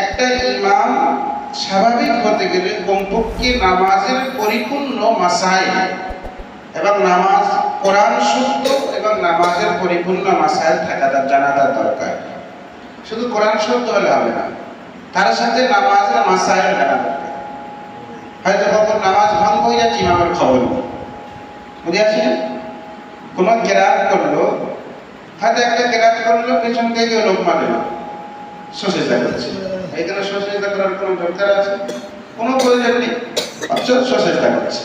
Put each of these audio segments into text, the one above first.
একটা ইমাম স্বাভাবিক হতে গেলে কমপক্ষে নামাজের পরিপূর্ণ মাসাইল এবং নামাজ কোরআন শুদ্ধ এবং নামাজের পরিপূর্ণ মাসাইল থাকা তার জানা তার দরকার। শুধু কোরআন শুদ্ধ হলে হবে না, তার সাথে নামাজের মাসাইল জানা দরকার। হয়তো কখন নামাজ ভঙ্গ হয়ে যাচ্ছে ইমামের খবর। বুঝে আছেন কোনো কেরাত করল, হয়তো একটা কেরাত করল, পেছন থেকে লোক মানে না করছে এখানে সচেষ্টা করার কোনো দরকার আছে? কোনো প্রয়োজন নেই। অথচ সচেষ্টা করছে।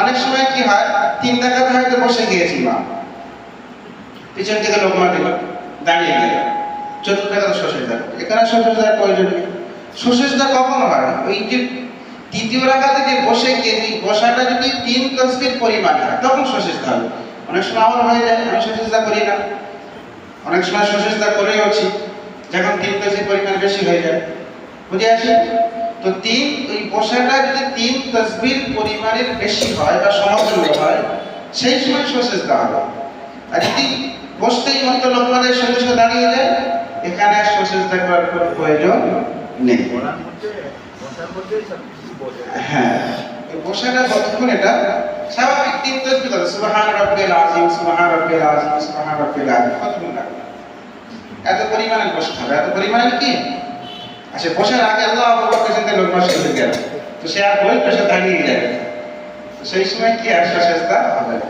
অনেক সময় কি হয়, তিন দেখাতে হয়তো বসে গিয়েছি মা। পিছন থেকে লোক মাটিল দাঁড়িয়ে গেল। চতুর্থ দেখাতে সচেষ্টা এখানে সচেষ্টার প্রয়োজন নেই। সচেষ্টা কখন হয় ওই যে তৃতীয় রাখাতে যে বসে গিয়েছি, বসাটা যদি তিন তসবির পরিমাণ হয়, তখন সচেষ্টা হবে। অনেক সময় আমার হয়ে যায়, আমি সচেষ্টা করি না। অনেক সময় সচেষ্টা করেওছি। যখন তিন তসবির পরিমাণ বেশি হয়ে যায়, বুঝে আসি? তো তিন, ওই বসাটা যদি তিন তসবির পরিমাণের বেশি হয় বা সমতুল্য হয়, সেই সময় সচেষ্টা হবে। আর যদি বসতেই মতো লোকমানের সঙ্গে সঙ্গে দাঁড়িয়ে যায়, এখানে সচেষ্টা করার কোনো প্রয়োজন নেই। হ্যাঁ বসাটা কতক্ষণ এটা স্বাভাবিক, তিন তসবিহ করে সুবহান রাব্বিল আযীম, সুবহান রাব্বিল আযীম, সুবহান রাব্বিল আযীম, কতক্ষণ লাগবে? এত পরিমাণে বসতে হবে এত পরিমাণে কি? আচ্ছা বসার আগে আল্লাহ আকবার কাছে লোক হয়ে গেল তো সে আর বই বসে দাঁড়িয়ে যাবে সেই সময় কি আর সচেষ্টা হবে না।